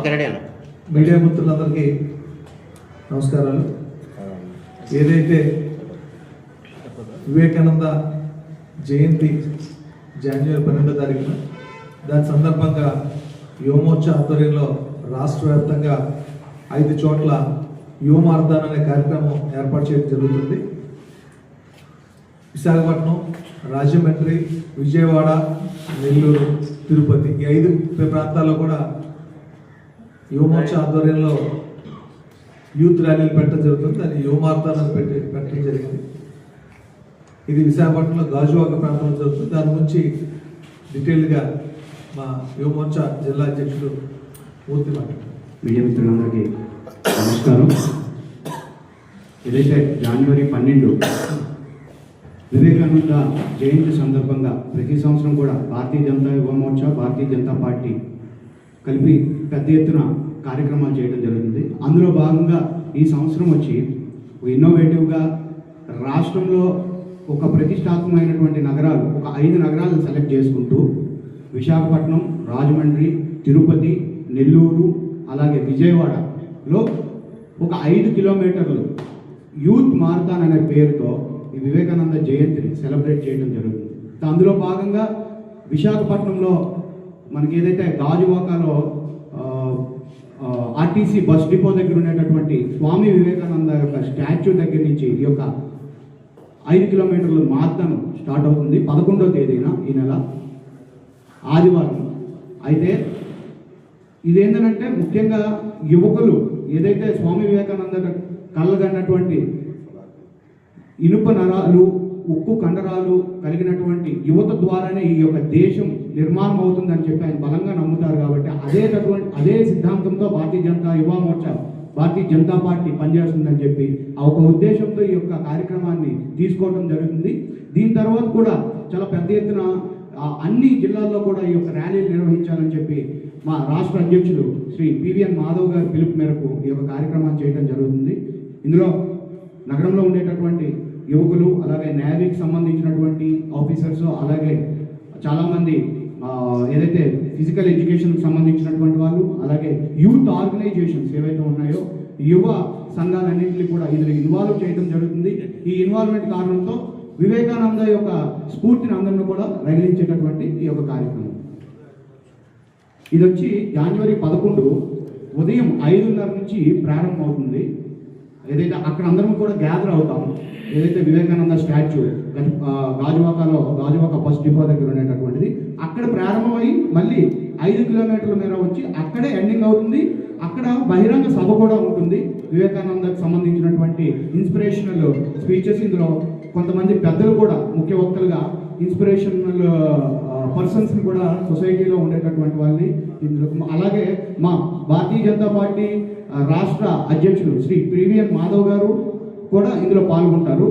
Okay ready అన్న media మిత్రులందరికీ నమస్కారాలు. ఏదైతే వివేకానంద జయంతి జనవరి పన్నెండో తారీఖున దాని సందర్భంగా యువమోర్చ ఆధ్వర్యంలో రాష్ట్ర వ్యాప్తంగా ఐదు చోట్ల యువమార్దాన్ అనే కార్యక్రమం ఏర్పాటు చేయడం జరుగుతుంది. విశాఖపట్నం రాజమండ్రి విజయవాడ నెల్లూరు తిరుపతి ఈ ఐదు ప్రాంతాల్లో కూడా యువమోర్చ ఆధ్వర్యంలో యూత్ ర్యాలీలు పెట్టడం జరుగుతుంది. దాన్ని యువమార్తాన్ని పెట్టి పెట్టడం జరిగింది. ఇది విశాఖపట్నంలో గాజువాక ప్రాంతంలో జరుగుతుంది. దాని గురించి డీటెయిల్గా మా యువమోర్చ జిల్లా అధ్యక్షుడు పూర్తి మాట్లాడారు మీడియా మిత్రులందరికీ నమస్కారం. ఏదైతే జనవరి పన్నెండు వివేకానంద జయంతి సందర్భంగా ప్రతి సంవత్సరం కూడా భారతీయ జనతా యువ మోర్చా భారతీయ జనతా పార్టీ కలిపి పెద్ద ఎత్తున కార్యక్రమాలు చేయడం జరుగుతుంది. అందులో భాగంగా ఈ సంవత్సరం వచ్చి ఇన్నోవేటివ్గా రాష్ట్రంలో ఒక ప్రతిష్టాత్మకమైనటువంటి నగరాలు ఒక ఐదు నగరాలను సెలెక్ట్ చేసుకుంటూ విశాఖపట్నం రాజమండ్రి తిరుపతి నెల్లూరు అలాగే విజయవాడలో ఒక ఐదు కిలోమీటర్లు యూత్ మారథాన్ అనే పేరుతో ఈ వివేకానంద జయంతిని సెలబ్రేట్ చేయడం జరుగుతుంది. అందులో భాగంగా విశాఖపట్నంలో మనకి ఏదైతే గాజువాకలో ఆర్టీసీ బస్ డిపో దగ్గర ఉండేటటువంటి స్వామి వివేకానంద యొక్క స్టాచ్యూ దగ్గర నుంచి ఈ యొక్క ఐదు కిలోమీటర్ల మార్గం స్టార్ట్ అవుతుంది పదకొండవ తేదీన ఈ నెల ఆదివారం. అయితే ఇదేంటంటే ముఖ్యంగా యువకులు ఏదైతే స్వామి వివేకానంద కళ్ళగన్నటువంటి ఇనుప నరాలు ఉక్కు కండరాలు కలిగినటువంటి యువత ద్వారానే ఈ యొక్క దేశం నిర్మాణం అవుతుందని చెప్పి ఆయన బలంగా నమ్ముతారు కాబట్టి అదే అటువంటి అదే సిద్ధాంతంతో భారతీయ జనతా యువ మోర్చా భారతీయ జనతా పార్టీ పనిచేస్తుందని చెప్పి ఆ ఒక ఉద్దేశంతో ఈ యొక్క కార్యక్రమాన్ని తీసుకోవడం జరుగుతుంది. దీని తర్వాత కూడా చాలా పెద్ద ఎత్తున అన్ని జిల్లాల్లో కూడా ఈ యొక్క ర్యాలీలు నిర్వహించాలని చెప్పి మా రాష్ట్ర అధ్యక్షులు శ్రీ పివిఎన్ మాధవ్ గారి పిలుపు మేరకు ఈ యొక్క కార్యక్రమాన్ని చేయడం జరుగుతుంది. ఇందులో నగరంలో ఉండేటటువంటి యువకులు అలాగే నేవీకి సంబంధించినటువంటి ఆఫీసర్స్ అలాగే చాలామంది ఏదైతే ఫిజికల్ ఎడ్యుకేషన్కి సంబంధించినటువంటి వాళ్ళు అలాగే యూత్ ఆర్గనైజేషన్స్ ఏవైతే ఉన్నాయో యువ సంఘాలన్నింటినీ కూడా ఇందులో ఇన్వాల్వ్ చేయడం జరుగుతుంది. ఈ ఇన్వాల్వ్మెంట్ కారణంతో వివేకానంద యొక్క స్ఫూర్తిని అందరిని కూడా రగిలించేటటువంటి ఈ యొక్క కార్యక్రమం. ఇది వచ్చి జనవరి పదకొండు ఉదయం ఐదున్నర నుంచి ప్రారంభం అవుతుంది ఏదైతే అక్కడ అందరం కూడా గ్యాదర్ అవుతాం ఏదైతే వివేకానంద స్టాచ్యూ గజ- గాజువాకలో గాజువాక బస్ డిపో దగ్గర ఉండేటటువంటిది అక్కడ ప్రారంభమై మళ్ళీ ఐదు కిలోమీటర్ల మేర వచ్చి అక్కడే ఎండింగ్ అవుతుంది. అక్కడ బహిరంగ సభ కూడా ఉంటుంది. వివేకానందకు సంబంధించినటువంటి ఇన్స్పిరేషనల్ స్పీచెస్ ఇందులో కొంతమంది పెద్దలు కూడా ముఖ్య వక్తలుగా ఇన్స్పిరేషనల్ పర్సన్స్ కూడా సొసైటీలో ఉండేటటువంటి వాళ్ళని ఇందులో అలాగే మా భారతీయ జనతా పార్టీ రాష్ట్ర అధ్యక్షులు శ్రీ పివిఎన్ మాధవ్ గారు కూడా ఇందులో పాల్గొంటారు.